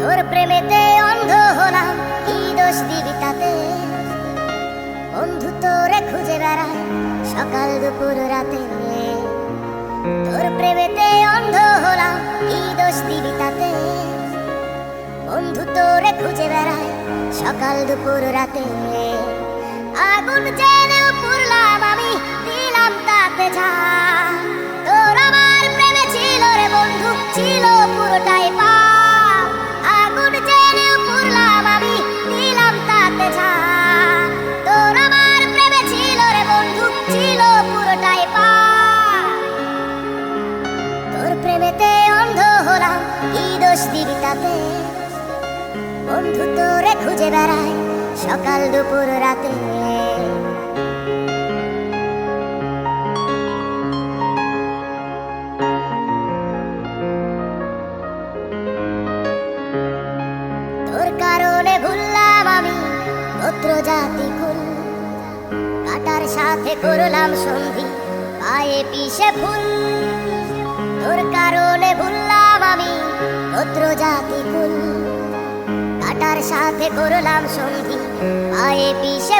তোর প্রেমেতে অন্ধ হলাম, কি দোষ দিবি তাতে? বন্ধু তোরে খুঁজে বেড়ায় সকাল দুপুর রাতে তোর প্রেমেতে অন্ধ হলাম, কি দোষ দিবি তাতে? বন্ধু তোরে খুঁজে বেড়ায় সকাল দুপুর রাতে আগুন জেনেও পুরলাম আমি, দিলাম তাতে ঝা বন্ধু খুঁজে সকাল দুপুর রাতে। তোর কারণে ভুললাম আমি, গোত্র জাতি কুল কাটার সাথে করলাম সন্ধি, পায়ে পিছে ফুল। তোর কারণে সাথে করলাম সন্ধি। পায়ে পিছে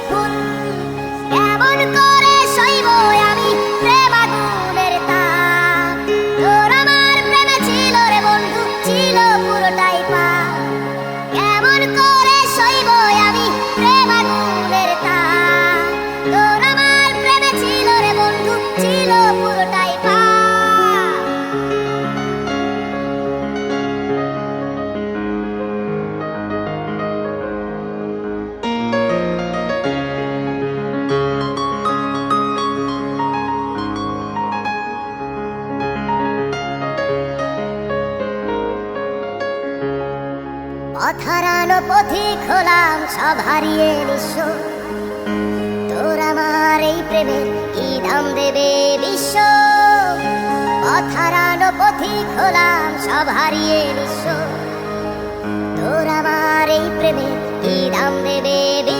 পথারানো পথে খোলাম সব হারিয়ে বিশ্ব। তোর আমার এই প্রেমের কি দাম দেবে বিশ্ব? পথারানো পথে খোলাম সব হারিয়ে বিশ্ব। তোর আমার এই প্রেমের কি দাম দেবে বিশ্ব?